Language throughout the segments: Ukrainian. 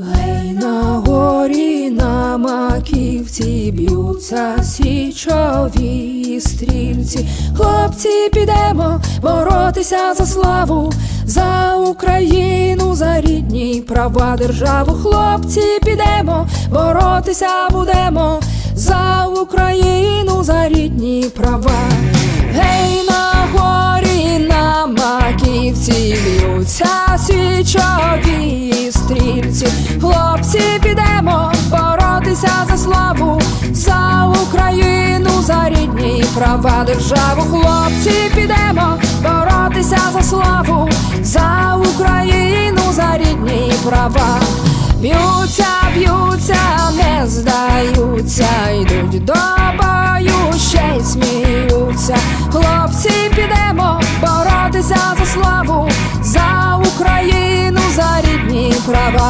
Гей на горі на маківці б'ються січові стрільці. Хлопці, підемо боротися за славу, за Україну, за рідні права державу. Хлопці, підемо, боротися будемо за Україну, за рідні права. Гей на горі на маківці б'ються січові стрільці. Хлопці, підемо боротися за славу, за Україну, за рідні права державу. Хлопці, підемо боротися за славу, за Україну, за рідні права. Б'ються, б'ються, не здаються, йдуть до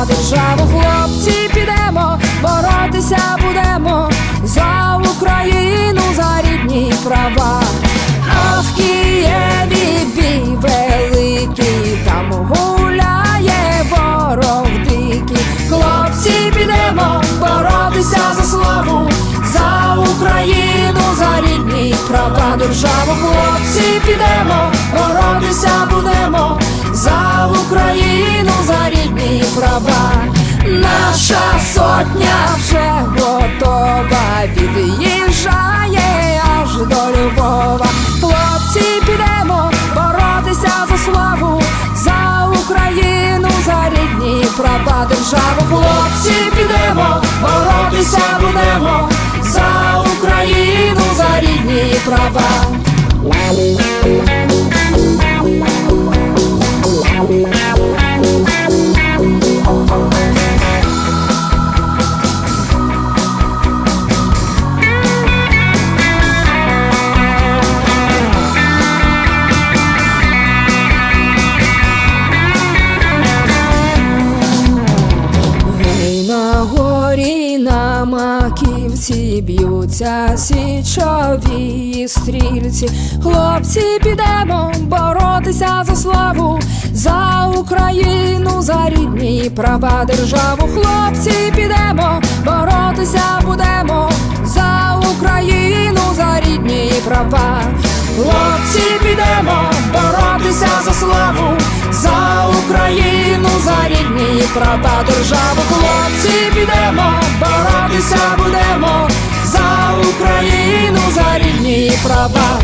державу. Хлопці, підемо боротися будемо за Україну, за рідні права. А в Києві бій великий, там гуляє ворог дикий. Хлопці, підемо боротися за славу, за Україну, за рідні права державу. Хлопці, підемо боротися будемо за Україну, за рідні права. Наша сотня вже готова, від'їжджає аж до Львова. Хлопці, підемо боротися за славу, за Україну, за рідні права державу. Хлопці, підемо боротися будемо за Україну, за рідні права. Маківці б'ються січові стрільці. Хлопці, підемо боротися за славу, за Україну, за рідні права державу. Хлопці, підемо боротися будемо за Україну, за рідні права. Хлопці, підемо боротися за славу, за Україну, за правда, державу. Хлопці, підемо боротися будемо за Україну, за рідні права.